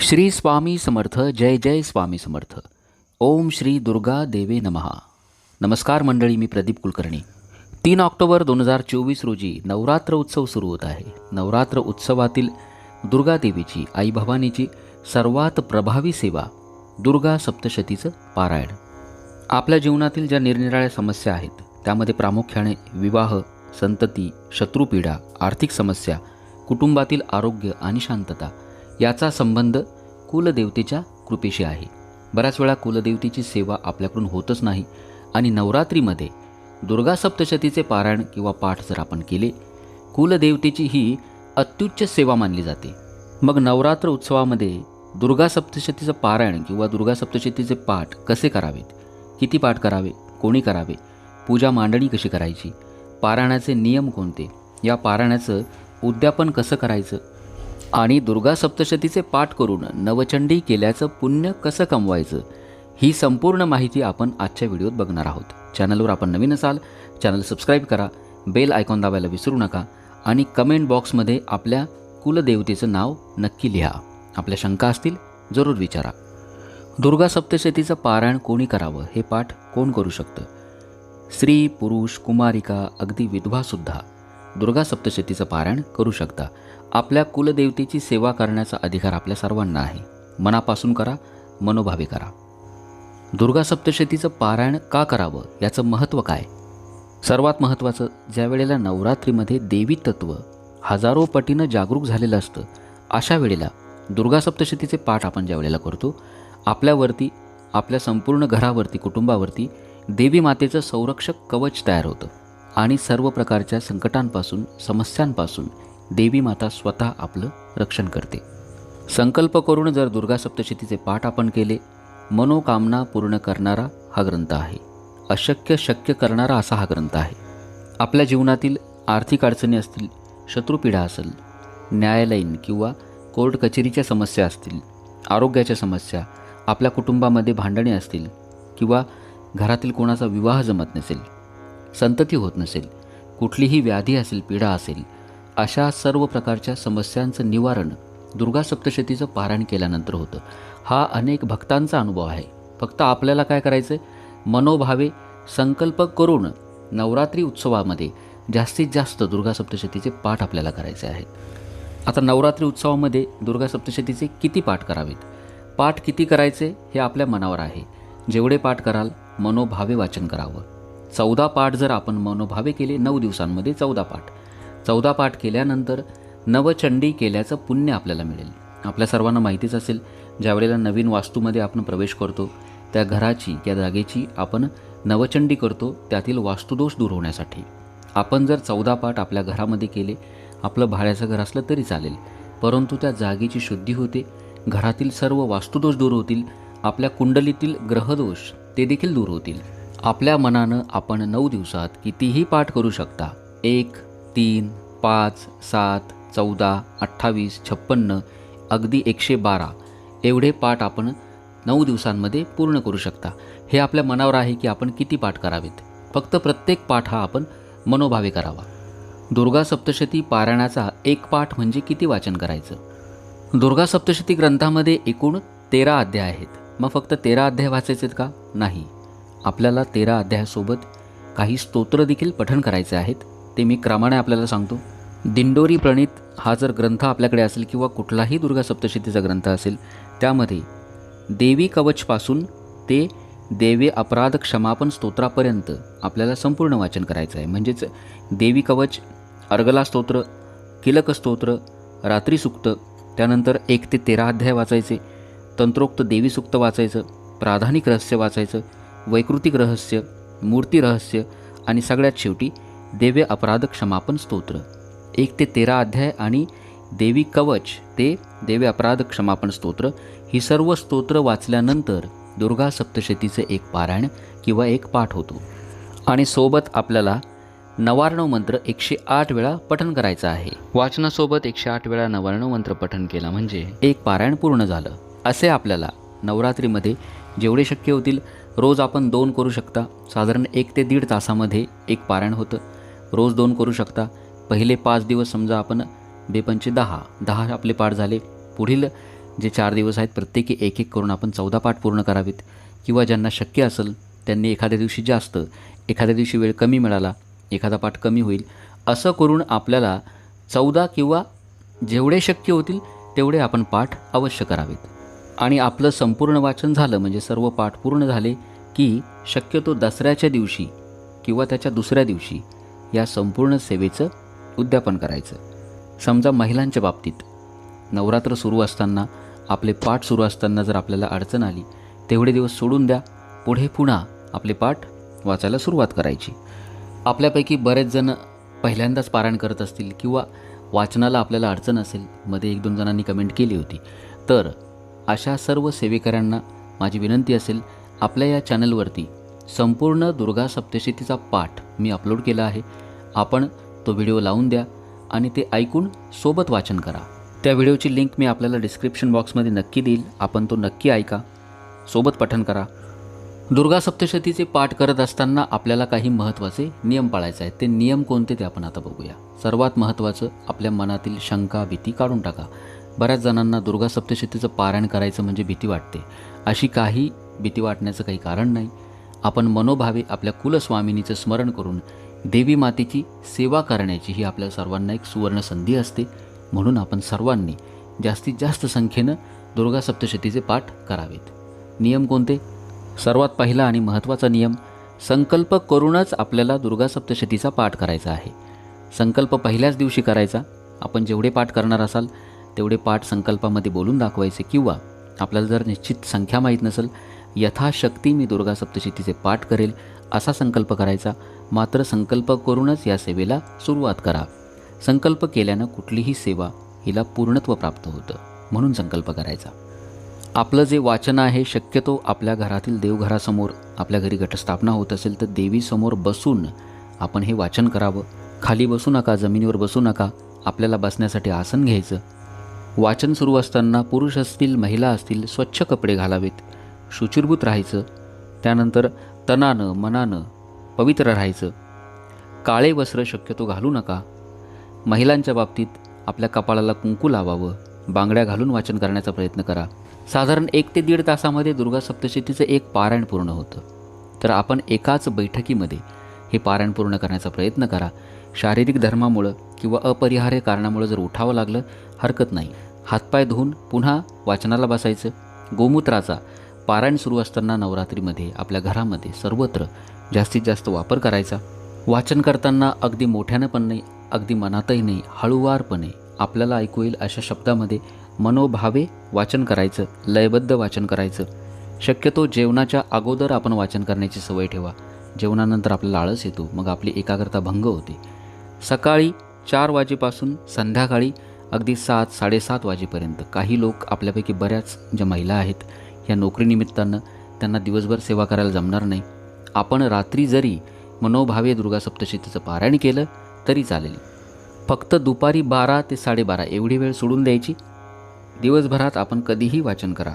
श्री स्वामी समर्थ जय जय स्वामी समर्थ. ओम श्री दुर्गा देवे नमहा नमस्कार मंडळी मी प्रदीप कुलकर्णी. तीन ऑक्टोबर दोन हजार चोवीस रोजी नवरात्र उत्सव सुरू होत आहे. नवरात्र उत्सवातील दुर्गा देवीची आई भवानीची सर्वात प्रभावी सेवा दुर्गा सप्तशतीचं पारायण. आपल्या जीवनातील ज्या निरनिराळ्या समस्या आहेत त्यामध्ये प्रामुख्याने विवाह संतती शत्रुपीडा आर्थिक समस्या कुटुंबातील आरोग्य आणि शांतता याचा संबंध कुलदेवतेच्या कृपेशी आहे. बऱ्याच वेळा कुलदेवतेची सेवा आपल्याकडून होतच नाही आणि नवरात्रीमध्ये दुर्गा सप्तशतीचे पारायण किंवा पाठ जर आपण केले कुलदेवतेची ही अत्युच्च सेवा मानली जाते. मग नवरात्र उत्सवामध्ये दुर्गा सप्तशतीचं पारायण किंवा दुर्गा सप्तशतीचे पाठ कसे करावेत? किती पाठ करावे? कोणी करावे? पूजा मांडणी कशी करायची? पारायणाचे नियम कोणते? या पारायणाचं उद्यापन कसं करायचं? आणि दुर्गा सप्तशतीचे पाठ करून नवचंडी केल्याचं पुण्य कसं कमवायचं ही संपूर्ण माहिती आपण आजच्या व्हिडिओत बघणार आहोत. चॅनलवर आपण नवीन असाल चॅनल सबस्क्राईब करा बेल आयकॉन दाबायला विसरू नका आणि कमेंट बॉक्समध्ये आपल्या कुलदेवतेचं नाव नक्की लिहा. आपल्या शंका असतील जरूर विचारा. दुर्गा सप्तशतीचं पारायण कोणी करावं हे पाठ कोण करू शकतं? स्त्री पुरुष कुमारिका अगदी विधवासुद्धा दुर्गा सप्तशतीचं पारायण करू शकता. आपल्या कुलदेवतेची सेवा करण्याचा अधिकार आपल्या सर्वांना आहे. मनापासून करा मनोभावे करा. दुर्गा सप्तशतीचं पारायण का करावं? याचं महत्त्व काय? सर्वात महत्त्वाचं ज्या वेळेला नवरात्रीमध्ये देवी तत्व हजारो पटीनं जागरूक झालेलं असतं अशा वेळेला दुर्गा सप्तशतीचे पाठ आपण ज्या वेळेला करतो आपल्यावरती आपल्या संपूर्ण घरावरती कुटुंबावरती देवी मातेचं संरक्षक कवच तयार होतं. आणि सर्व प्रकारच्या संकटांपासून समस्यांपासून देवी माता स्वतः आपलं रक्षण करते. संकल्प करून जर दुर्गा सप्तशतीचे पाठ आपण केले मनोकामना पूर्ण करणारा हा ग्रंथ आहे. अशक्य शक्य करणारा असा हा ग्रंथ आहे. आपल्या जीवनातील आर्थिक अडचणी असतील शत्रुपीडा असेल न्यायालयीन किंवा कोर्ट कचेरीच्या समस्या असतील आरोग्याच्या समस्या आपल्या कुटुंबामध्ये भांडणे असतील किंवा घरातील कोणाचा विवाह जमत नसेल संतती होत नसेल कुठलीही व्याधी असेल पीडा असेल अशा सर्व प्रकारच्या समस्यांचं निवारण दुर्गा सप्तशतीचं पारायण केल्यानंतर होतं. हा अनेक भक्तांचा अनुभव आहे. फक्त आपल्याला काय करायचं आहे मनोभावे संकल्प करून नवरात्री उत्सवामध्ये जास्तीत जास्त दुर्गा सप्तशतीचे पाठ आपल्याला करायचे आहेत. आता नवरात्री उत्सवामध्ये दुर्गा सप्तशतीचे किती पाठ करावेत? पाठ किती करायचे हे आपल्या मनावर आहे. जेवढे पाठ कराल मनोभावे वाचन करावं. चौदा पाठ जर आपण मनोभावे केले नऊ दिवसांमध्ये चौदा पाठ. चौदा पाठ केल्यानंतर नवचंडी केल्याचं पुण्य आपल्याला मिळेल. आपल्या सर्वांना माहितीच असेल ज्यावेळेला नवीन वास्तूमध्ये आपण प्रवेश करतो त्या घराची त्या जागेची आपण नवचंडी करतो त्यातील वास्तुदोष दूर होण्यासाठी. आपण जर चौदा पाठ आपल्या घरामध्ये केले आपलं भाड्याचं घर असलं तरी चालेल परंतु त्या जागेची शुद्धी होते घरातील सर्व वास्तुदोष दूर होतील आपल्या कुंडलीतील ग्रहदोष ते देखील दूर होतील. आपल्या मनानं आपण नऊ दिवसात कितीही पाठ करू शकता एक तीन पाच सात चौदा अठ्ठावीस छप्पन्न अगदी एकशे बारा. एवढे पाठ आपण नऊ दिवसांमध्ये पूर्ण करू शकता. हे आपल्या मनावर आहे की आपण किती पाठ करावेत. फक्त प्रत्येक पाठ हा आपण मनोभावे करावा. दुर्गा सप्तशती पारायणाचा एक पाठ म्हणजे किती वाचन करायचं? दुर्गा सप्तशती ग्रंथामध्ये एकूण तेरा अध्याय आहेत. मग फक्त तेरा अध्याय वाचायचे आहेत का? नाही. आपल्याला तेरा अध्यायासोबत काही स्तोत्र देखील पठण करायचे आहेत. ते मी क्रमाने आपल्याला सांगतो. दिंडोरी प्रणित हा जर ग्रंथ आपल्याकडे असेल किंवा कुठलाही दुर्गा सप्तशतीचा ग्रंथ असेल त्यामध्ये देवी कवचपासून ते देवी अपराध क्षमापन स्तोत्रापर्यंत आपल्याला संपूर्ण वाचन करायचं आहे. म्हणजेच देवी कवच अर्गला स्तोत्र किलक स्तोत्र रात्री सुक्त त्यानंतर एक ते तेरा अध्याय वाचायचे तंत्रोक्त देवी सुक्त वाचायचं प्राधानिक रहस्य वाचायचं वैकृतिक रहस्य मूर्ती रहस्य आणि सगळ्यात शेवटी देव्य अपराध क्षमापन स्तोत्र. एक ते तेरा अध्याय आणि देवी कवच ते देवी अपराध क्षमापन स्तोत्र ही सर्व स्तोत्र वाचल्यानंतर दुर्गा सप्तशतीचे एक पारायण किंवा एक पाठ होतो. आणि सोबत आपल्याला नवार्णव मंत्र एकशे आठ वेळा पठण करायचं आहे. वाचनासोबत एकशे आठ वेळा नवार्णव मंत्र पठण केला म्हणजे? एक पारायण पूर्ण झालं. असे आपल्याला नवरात्रीमध्ये जेवढे शक्य होतील रोज आपण दोन करू शकता. साधारण एक ते दीड तासामध्ये एक पारायण होतं. रोज दोन करू शकता. पहिले पाच दिवस समजा आपण बेपंचे दहा दहा आपले पाठ झाले. पुढील जे चार दिवस आहेत प्रत्येकी एक एक करून आपण चौदा पाठ पूर्ण करावेत. किंवा ज्यांना शक्य असेल त्यांनी एखाद्या दिवशी जास्त एखाद्या दिवशी वेळ कमी मिळाला एखादा पाठ कमी होईल. असं करून आपल्याला चौदा किंवा जेवढे शक्य होतील तेवढे आपण पाठ अवश्य करावेत. आणि आपलं संपूर्ण वाचन झालं म्हणजे सर्व पाठ पूर्ण झाले की शक्यतो दसऱ्याच्या दिवशी किंवा त्याच्या दुसऱ्या दिवशी या संपूर्ण सेवेचं उद्यापन करायचं. समजा महिलांच्या बाबतीत नवरात्र सुरू असताना आपले पाठ सुरू असताना जर आपल्याला अडचण आली तेवढे दिवस सोडून द्या पुढे पुन्हा आपले पाठ वाचायला सुरुवात करायची. आपल्यापैकी बरेच जण पहिल्यांदाच पारायण करत असतील किंवा वाचनाला आपल्याला अडचण असेल मध्ये एक दोन जणांनी कमेंट केली होती. तर अशा सर्व सेवेकऱ्यांना माझी विनंती असेल आपल्या या चॅनलवरती संपूर्ण दुर्गा सप्तशतीचा पाठ मी अपलोड केला आहे. आपण तो व्हिडिओ लावून द्या आणि ते ऐकून सोबत वाचन करा. त्या व्हिडिओची लिंक मी आपल्याला डिस्क्रिप्शन बॉक्समध्ये नक्की देईल. आपण तो नक्की ऐका. सोबत पठन करा. दुर्गा सप्तशतीचे पाठ करत असताना आपल्याला काही महत्त्वाचे नियम पाळायचे आहेत. ते नियम कोणते ते आपण आता बघूया. सर्वात महत्त्वाचं आपल्या मनातील शंका भीती काढून टाका. बऱ्याच जणांना दुर्गा सप्तशतीचं पारायण करायचं म्हणजे भीती वाटते. अशी काही भीती वाटण्याचं काही कारण नाही. आपण मनोभावे आपल्या कुलस्वामिनीचं स्मरण करून देवी मातेची सेवा करण्याची ही आपल्या सर्वांना एक सुवर्ण संधी असते. म्हणून आपण सर्वांनी जास्तीत जास्त संख्येनं दुर्गा सप्तशतीचे पाठ करावेत. नियम कोणते? सर्वात पहिला आणि महत्त्वाचा नियम संकल्प करूनच आपल्याला दुर्गा सप्तशतीचा पाठ करायचा आहे. संकल्प पहिल्याच दिवशी करायचा. आपण जेवढे पाठ करणार असाल तेवढे पाठ संकल्पामध्ये बोलून दाखवायचे किंवा आपल्याला जर निश्चित संख्या माहीत नसेल यथाशक्ती मी दुर्गा सप्तशतीचे पाठ करेल असा संकल्प करायचा. मात्र संकल्प करूनच या सेवेला सुरुवात करा. संकल्प केल्यानं कुठलीही सेवा हिला पूर्णत्व प्राप्त होतं म्हणून संकल्प करायचा. आपलं जे वाचन आहे शक्यतो आपल्या घरातील देवघरासमोर आपल्या घरी घटस्थापना होत असेल तर देवीसमोर बसून आपण हे वाचन करावं. खाली बसू नका जमिनीवर बसू नका आपल्याला बसण्यासाठी आसन घ्यायचं. वाचन सुरू असताना पुरुष असतील महिला असतील स्वच्छ कपडे घालावेत. शुचिरभूत राहायचं. त्यानंतर तनानं मनानं पवित्र राहायचं. काळे वस्त्र शक्यतो घालू नका. महिलांच्या बाबतीत आपल्या कपाळाला कुंकू लावावं. बांगड्या घालून वाचन करण्याचा प्रयत्न करा. साधारण एक ते दीड तासामध्ये दुर्गा सप्तशतीचं एक पारायण पूर्ण होतं. तर आपण एकाच बैठकीमध्ये हे पारायण पूर्ण करण्याचा प्रयत्न करा. शारीरिक धर्मामुळं किंवा अपरिहार्य कारणामुळं जर उठावं लागलं हरकत नाही. हातपाय धुवून पुन्हा वाचनाला बसायचं. गोमूत्राचा पारायण सुरू असताना नवरात्रीमध्ये आपल्या घरामध्ये सर्वत्र जास्तीत जास्त वापर करायचा. वाचन करताना अगदी मोठ्यानं पण नाही अगदी मनातही नाही हळूवारपणे आपल्याला ऐकू येईल अशा शब्दामध्ये मनोभावे वाचन करायचं लयबद्ध वाचन करायचं. शक्यतो जेवणाच्या अगोदर आपण वाचन करण्याची सवय ठेवा. जेवणानंतर आपल्याला आळस येतो मग आपली एकाग्रता भंग होते. सकाळी चार वाजेपासून संध्याकाळी अगदी सात साडेसात वाजेपर्यंत काही लोक आपल्यापैकी बऱ्याच ज्या महिला आहेत या नोकरीनिमित्तानं त्यांना दिवसभर सेवा करायला जमणार नाही. आपण रात्री जरी मनोभावे दुर्गा सप्तशतीचं पारायण केलं तरी चालेल. फक्त दुपारी बारा ते साडेबारा एवढी वेळ सोडून द्यायची. दिवसभरात आपण कधीही वाचन करा.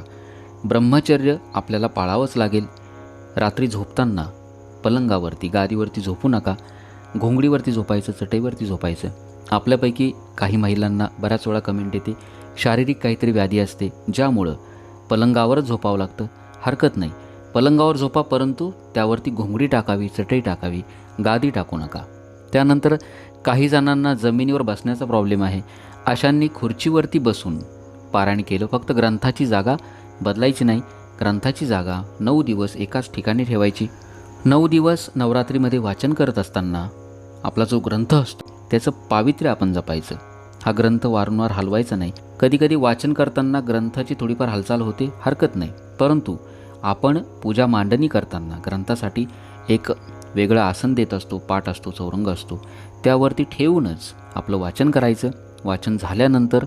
ब्रह्मचर्य आपल्याला पाळावंच लागेल. रात्री झोपताना पलंगावरती गादीवरती झोपू नका. घोंगडीवरती झोपायचं चटईवरती झोपायचं. आपल्यापैकी काही महिलांना बऱ्याच वेळा कमेंट येते. शारीरिक काहीतरी व्याधी असते. ज्यामुळं पलंगावरच झोपावं लागतं. हरकत नाही. पलंगावर झोपा परंतु त्यावरती घोंगडी टाकावी चटई टाकावी गादी टाकू नका. त्यानंतर काही जणांना जमिनीवर बसण्याचा प्रॉब्लेम आहे. अशांनी खुर्चीवरती बसून पारायण केलं. फक्त ग्रंथाची जागा बदलायची नाही. ग्रंथाची जागा नऊ दिवस एकाच ठिकाणी ठेवायची. नऊ दिवस नवरात्रीमध्ये वाचन करत असताना आपला जो ग्रंथ असतो त्याचं पावित्र्य आपण जपायचं. हा ग्रंथ वारंवार हलवायचा नाही. कधीकधी वाचन करताना ग्रंथाची थोडीफार हालचाल होते हरकत नाही. परंतु आपण पूजा मांडणी करताना ग्रंथासाठी एक वेगळं आसन देत असतो पाठ असतो चौरंग असतो. त्यावरती ठेवूनच आपलं वाचन करायचं. वाचन झाल्यानंतर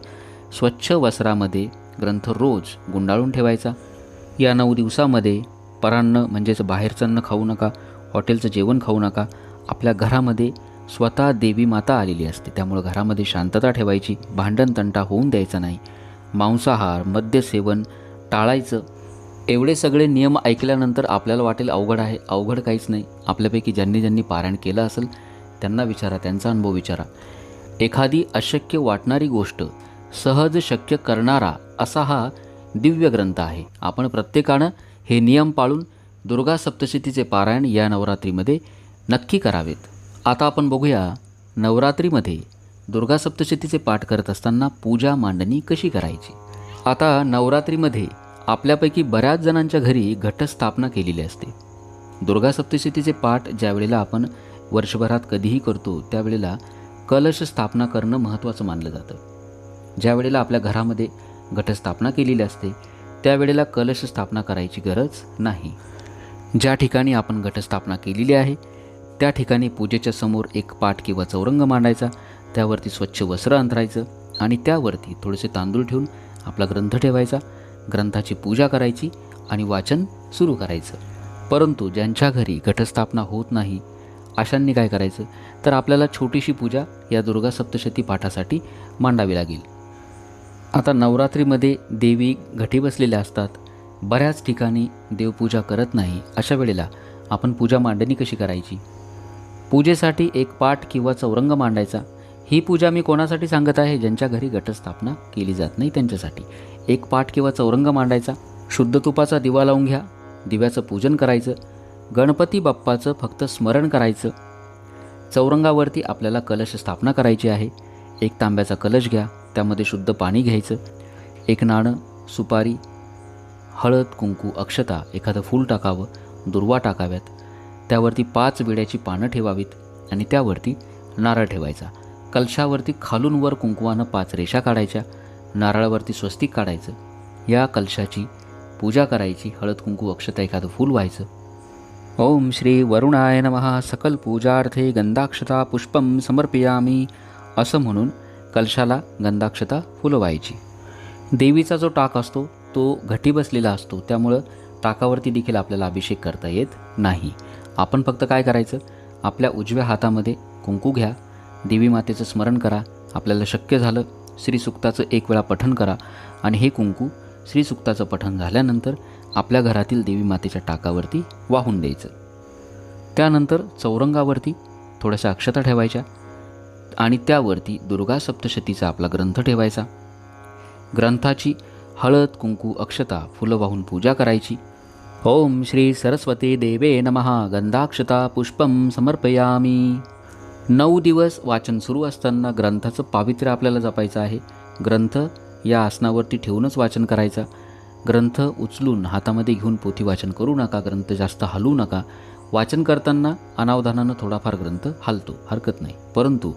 स्वच्छ वस्त्रामध्ये ग्रंथ रोज गुंडाळून ठेवायचा. या नऊ दिवसामध्ये परान्न म्हणजेच बाहेरचं अन्न खाऊ नका हॉटेलचं जेवण खाऊ नका आपल्या घरामध्ये स्वतः देवी माता आलेली असते. त्यामुळं घरामध्ये शांतता ठेवायची भांडण तंटा होऊन द्यायचा नाही. मांसाहार मद्यसेवन टाळायचं एवढे सगळे नियम ऐकल्यानंतर आपल्याला वाटेल अवघड आहे अवघड काहीच नाही. आपल्यापैकी ज्यांनी ज्यांनी पारायण केलं असेल त्यांना विचारा त्यांचा अनुभव विचारा. एखादी अशक्य वाटणारी गोष्ट सहज शक्य करणारा असा हा दिव्य ग्रंथ आहे. आपण प्रत्येकानं हे नियम पाळून दुर्गा सप्तशतीचे पारायण या नवरात्रीमध्ये नक्की करावेत. आता आपण बघूया नवरात्रीमध्ये दुर्गा सप्तशतीचे पाठ करत असताना पूजा मांडणी कशी करायची? आता नवरात्रीमध्ये आपल्यापैकी बऱ्याच जणांच्या घरी घटस्थापना केलेली असते. दुर्गा सप्तशतीचे पाठ ज्यावेळेला आपण वर्षभरात कधीही करतो त्यावेळेला कलश स्थापना करणं महत्त्वाचं मानलं जातं. ज्यावेळेला आपल्या घरामध्ये घटस्थापना केलेली असते त्यावेळेला कलश स्थापना करायची गरज नाही. ज्या ठिकाणी आपण घटस्थापना केलेली आहे त्या ठिकाणी पूजेच्या समोर एक पाट किंवा चौरंग मांडायचा. त्यावरती स्वच्छ वस्त्र अंतरायचं आणि त्यावरती थोडेसे तांदूळ ठेवून आपला ग्रंथ ठेवायचा. ग्रंथाची पूजा करायची आणि वाचन सुरू करायचं. परंतु ज्यांच्या घरी घटस्थापना होत नाही अशांनी काय करायचं? तर आपल्याला छोटीशी पूजा या दुर्गा सप्तशती पाठासाठी मांडावी लागेल. आता नवरात्रीमध्ये देवी घटी बसलेल्या असतात. बऱ्याच ठिकाणी देवपूजा करत नाही. अशा वेळेला आपण पूजा मांडणी कशी करायची? पूजेसाठी एक पाठ किंवा चौरंग मांडायचा. ही पूजा मी कोणासाठी सांगत आहे? ज्यांच्या घरी घटस्थापना केली जात नाही त्यांच्यासाठी. एक पाठ किंवा चौरंग मांडायचा. शुद्ध तुपाचा दिवा लावून घ्या. दिव्याचं पूजन करायचं. गणपती बाप्पाचं फक्त स्मरण करायचं. चौरंगावरती आपल्याला कलश स्थापना करायची आहे. एक तांब्याचा कलश घ्या. त्यामध्ये शुद्ध पाणी घ्यायचं. एक नाणं सुपारी हळद कुंकू अक्षता एखादं फूल टाकावं. दुर्वा टाकाव्यात. त्यावरती पाच विड्याची पानं ठेवावीत आणि त्यावरती नारळ ठेवायचा. कलशावरती खालून वर कुंकवानं पाच रेषा काढायच्या. नारळावरती स्वस्तिक काढायचं. या कलशाची पूजा करायची. हळद कुंकू अक्षता एखादं फूल व्हायचं. ओम श्री वरुणाय नमः. सकल पूजार्थे गंधाक्षता पुष्पम समर्पयामी. असं म्हणून कलशाला गंधाक्षता फुलं व्हायची देवीचा जो टाक असतो तो घटी बसलेला असतो. त्यामुळं टाकावरती देखील आपल्याला अभिषेक करता येत नाही. आपण फक्त काय करायचं? आपल्या उजव्या हातामध्ये कुंकू घ्या. देवी मातेचं स्मरण करा. आपल्याला शक्य झालं श्रीसुक्ताचं एक वेळा पठण करा. आणि हे कुंकू श्रीसुक्ताचं पठण झाल्यानंतर आपल्या घरातील देवी मातेच्या टाकावरती वाहून द्यायचं. त्यानंतर चौरंगावरती थोड्याशा अक्षता ठेवायच्या आणि त्यावरती दुर्गा सप्तशतीचा आपला ग्रंथ ठेवायचा. ग्रंथाची हळद कुंकू अक्षता फुलं वाहून पूजा करायची. ओम श्री सरस्वती देवे नमः. गंधाक्षता पुष्पम समर्पयामी. नऊ दिवस वाचन सुरू असताना ग्रंथाचं पावित्र्य आपल्याला जपायचं आहे. ग्रंथ या आसनावरती ठेवूनच वाचन करायचा. ग्रंथ उचलून हातामध्ये घेऊन पोथी वाचन करू नका ग्रंथ जास्त हलवू नका. वाचन करताना अनावधानानं थोडाफार ग्रंथ हलतो हरकत नाही. परंतु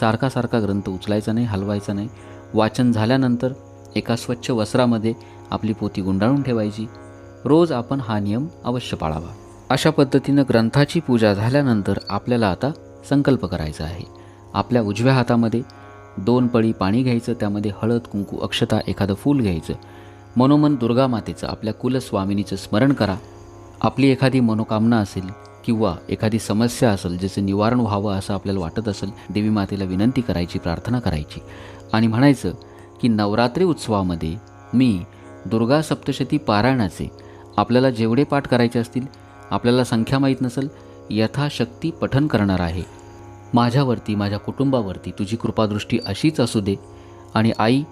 सारखा सारखा ग्रंथ उचलायचा नाही हलवायचा नाही. वाचन झाल्यानंतर एका स्वच्छ वस्त्रामध्ये आपली पोथी गुंडाळून ठेवायची. रोज आपण हा नियम अवश्य पाळावा. अशा पद्धतीनं ग्रंथाची पूजा झाल्यानंतर आपल्याला आता संकल्प करायचा आहे. आपल्या उजव्या हातामध्ये दोन पळी पाणी घ्यायचं त्यामध्ये हळद कुंकू अक्षता एखादं फूल घ्यायचं. मनोमन दुर्गा मातेचं आपल्या कुलस्वामिनीचं स्मरण करा. आपली एखादी मनोकामना असेल किंवा एखादी समस्या असेल ज्याचं निवारण व्हावं असं आपल्याला वाटत असेल देवी मातेला विनंती करायची प्रार्थना करायची. आणि म्हणायचं की नवरात्री उत्सवामध्ये मी दुर्गा सप्तशती पारायणाचे आपल्याला जेवढे पाठ करायचे असतील आपल्याला संख्या माहीत नसेल यथाशक्ती पठन करणार आहे. माझ्यावरती माझ्या कुटुंबावरती तुझी कृपादृष्टी अशीच असू दे आणि आई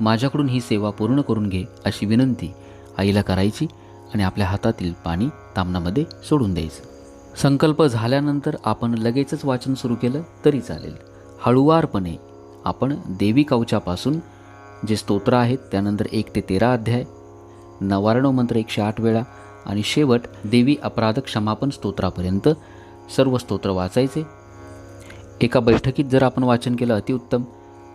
माझ्याकडून ही सेवा पूर्ण करून घे अशी विनंती आईला करायची आणि आपल्या हातातील पाणी तामणामध्ये सोडून द्यायचं. संकल्प झाल्यानंतर आपण लगेचच वाचन सुरू केलं तरी चालेल. हळुवारपणे आपण देवी कवचापासून जे स्तोत्र आहेत त्यानंतर एक ते तेरा अध्याय नव्याण्णव मंत्र एकशे आठ वेळा आणि शेवट देवी अपराध क्षमापन स्तोत्रापर्यंत सर्व स्तोत्र वाचायचे. एका बैठकीत जर आपण वाचन केलं अतिउत्तम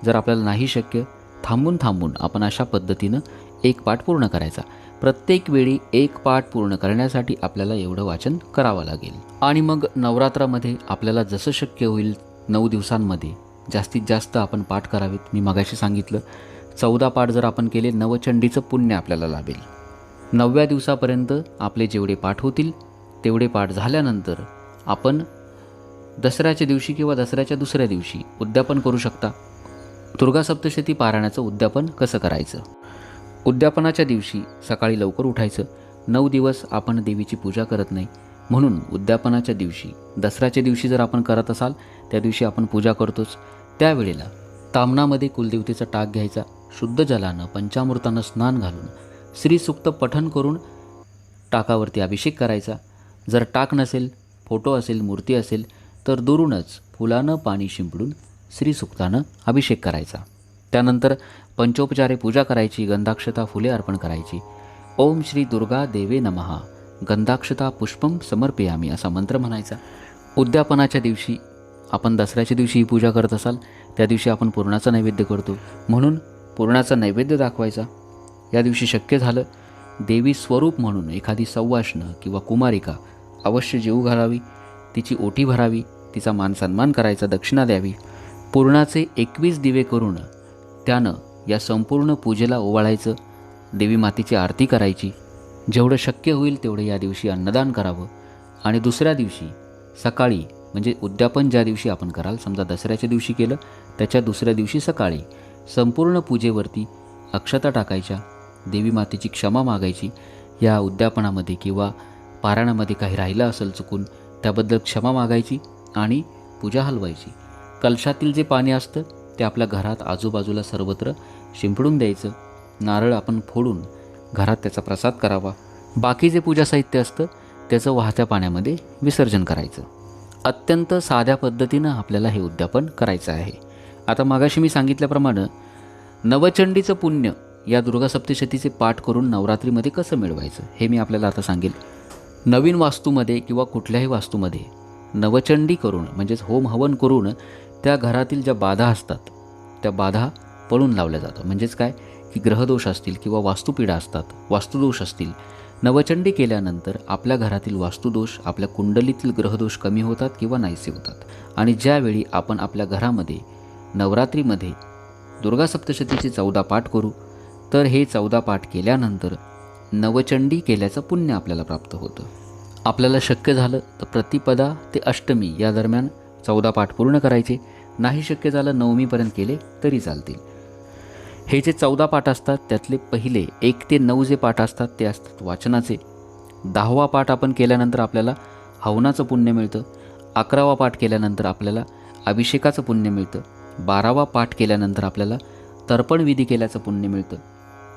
जर आपल्याला नाही शक्य थांबून थांबून आपण अशा पद्धतीनं एक पाठ पूर्ण करायचा. प्रत्येक वेळी एक पाठ पूर्ण करण्यासाठी आपल्याला एवढं वाचन करावं लागेल. आणि मग नवरात्रामध्ये आपल्याला जसं शक्य होईल नऊ दिवसांमध्ये जास्तीत जास्त आपण पाठ करावेत. मी मगाशी सांगितलं चौदा पाठ जर आपण केले नवचंडीचं पुण्य आपल्याला लाभेल. नवव्या दिवसापर्यंत आपले जेवढे पाठ होतील तेवढे पाठ झाल्यानंतर आपण दसऱ्याच्या दिवशी किंवा दसऱ्याच्या दुसऱ्या दिवशी उद्यापन करू शकता. दुर्गा सप्तशती पारायणाचं उद्यापन कसं करायचं? उद्यापनाच्या दिवशी सकाळी लवकर उठायचं. नऊ दिवस आपण देवीची पूजा करत नाही. म्हणून उद्यापनाच्या दिवशी दसऱ्याच्या दिवशी जर आपण करत असाल त्या दिवशी आपण पूजा करतोच. त्यावेळेला तामणामध्ये कुलदेवतेचा टाक घ्यायचा शुद्ध जलानं पंचामृतानं स्नान घालून श्रीसुक्त पठन करून टाकावरती अभिषेक करायचा. जर टाक नसेल फोटो असेल मूर्ती असेल तर दुरूनच फुलानं पाणी शिंपडून श्रीसुक्तानं अभिषेक करायचा. त्यानंतर पंचोपचारे पूजा करायची गंधाक्षता फुले अर्पण करायची. ओम श्री दुर्गा देवे नमहा. गंधाक्षता पुष्पम समर्पयामी असा मंत्र म्हणायचा. उद्यापनाच्या दिवशी आपण दसऱ्याच्या दिवशी ही पूजा करत असाल त्या दिवशी आपण पूर्णाचा नैवेद्य करतो. म्हणून पूर्णाचा नैवेद्य दाखवायचा. या दिवशी शक्य झालं देवी स्वरूप म्हणून एखादी सव्वाष्ण किंवा कुमारिका अवश्य जीव घालावी तिची ओटी भरावी तिचा मानसन्मान करायचा दक्षिणा द्यावी पूर्णाचे एकवीस दिवे करून त्यानं या संपूर्ण पूजेला ओवाळायचं देवी मातेची आरती करायची जेवढं शक्य होईल तेवढं या दिवशी अन्नदान करावं आणि दुसऱ्या दिवशी सकाळी म्हणजे उद्यापन ज्या दिवशी आपण कराल समजा दसऱ्याच्या दिवशी केलं त्याच्या दुसऱ्या दिवशी सकाळी संपूर्ण पूजेवरती अक्षता टाकायच्या देवी मातेची क्षमा मागायची या उद्यापनामध्ये किंवा पारायणामध्ये काही राहिलं असेल चुकून त्याबद्दल क्षमा मागायची आणि पूजा हलवायची. कलशातील जे पाणी असतं ते आपल्या घरात आजूबाजूला सर्वत्र शिंपडून द्यायचं. नारळ आपण फोडून घरात त्याचा प्रसाद करावा. बाकी जे पूजा साहित्य असतं त्याचं वाहत्या पाण्यामध्ये विसर्जन करायचं. अत्यंत साध्या पद्धतीनं आपल्याला हे उद्यापन करायचं आहे. आता मागाशी मी सांगितल्याप्रमाणे नवचंडीचं पुण्य या दुर्गा सप्तशतीचे पाठ करून नवरात्रीमध्ये कसं मिळवायचं हे मी आपल्याला आता सांगेल. नवीन वास्तूमध्ये किंवा कुठल्याही वास्तूमध्ये नवचंडी करून म्हणजेच होम हवन करून त्या घरातील ज्या बाधा असतात त्या बाधा पळून लावल्या जातात. म्हणजेच काय? की ग्रहदोष असतील किंवा वास्तुपीडा असतात वास्तुदोष असतील. नवचंडी केल्यानंतर आपल्या घरातील वास्तुदोष आपल्या कुंडलीतील ग्रहदोष कमी होतात किंवा नाहीसे होतात. आणि ज्यावेळी आपण आपल्या घरामध्ये नवरात्रीमध्ये दुर्गा सप्तशतीचे चौदा पाठ करू तर हे चौदा पाठ केल्यानंतर नवचंडी केल्याचं पुण्य आपल्याला प्राप्त होतं. आपल्याला शक्य झालं तर प्रतिपदा ते अष्टमी या दरम्यान चौदा पाठ पूर्ण करायचे. नाही शक्य झालं नवमीपर्यंत केले तरी चालतील. हे जे चौदा पाठ असतात त्यातले पहिले एक ते नऊ जे पाठ असतात ते असतात वाचनाचे. दहावा पाठ आपण केल्यानंतर आपल्याला हवनाचं पुण्य मिळतं. अकरावा पाठ केल्यानंतर आपल्याला अभिषेकाचं पुण्य मिळतं. बारावा पाठ केल्यानंतर आपल्याला तर्पणविधी केल्याचं पुण्य मिळतं.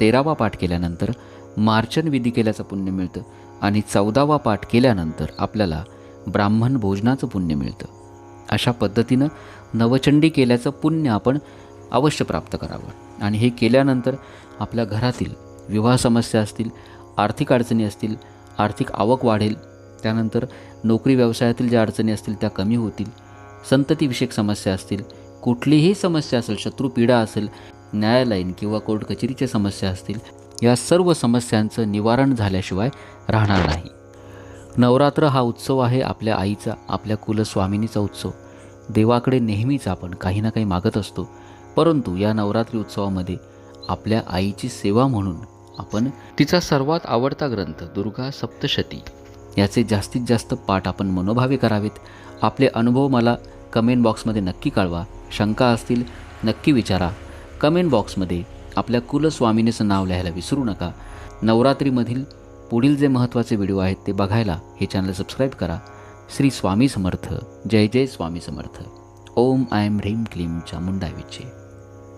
तेरावा पाठ केल्यानंतर मार्चन विधी केल्याचं पुण्य मिळतं आणि चौदावा पाठ केल्यानंतर आपल्याला ब्राह्मण भोजनाचं पुण्य मिळतं. अशा पद्धतीनं नवचंडी केल्याचं पुण्य आपण अवश्य प्राप्त करावं. आणि हे केल्यानंतर आपल्या घरातील विवाह समस्या असतील आर्थिक अडचणी असतील आर्थिक आवक वाढेल त्यानंतर नोकरी व्यवसायातील ज्या अडचणी असतील त्या कमी होतील संततीविषयक समस्या असतील कुठलीही समस्या असेल शत्रुपीडा असेल न्यायालयीन किंवा कोर्ट कचेरीच्या समस्या असतील या सर्व समस्यांचं निवारण झाल्याशिवाय राहणार नाही. नवरात्र हा उत्सव आहे आपल्या आईचा आपल्या कुलस्वामिनीचा उत्सव. देवाकडे नेहमीच आपण काही ना काही मागत असतो. परंतु या नवरात्री उत्सवामध्ये आपल्या आईची सेवा म्हणून आपण तिचा सर्वात आवडता ग्रंथ दुर्गा सप्तशती याचे जास्तीत जास्त पाठ आपण मनोभावे करावेत. आपले अनुभव मला कमेंट बॉक्समध्ये नक्की कळवा. शंका असतील नक्की विचारा. कमेंट बॉक्समध्ये आपल्या कुलस्वामिनीचं नाव लिहायला विसरू नका. नवरात्रीमधील पुढील जे महत्त्वाचे व्हिडिओ आहेत ते बघायला हे चॅनल सबस्क्राईब करा. श्री स्वामी समर्थ. जय जय स्वामी समर्थ. ओम आय एम ह्रीम क्लीम चामुंडा विचे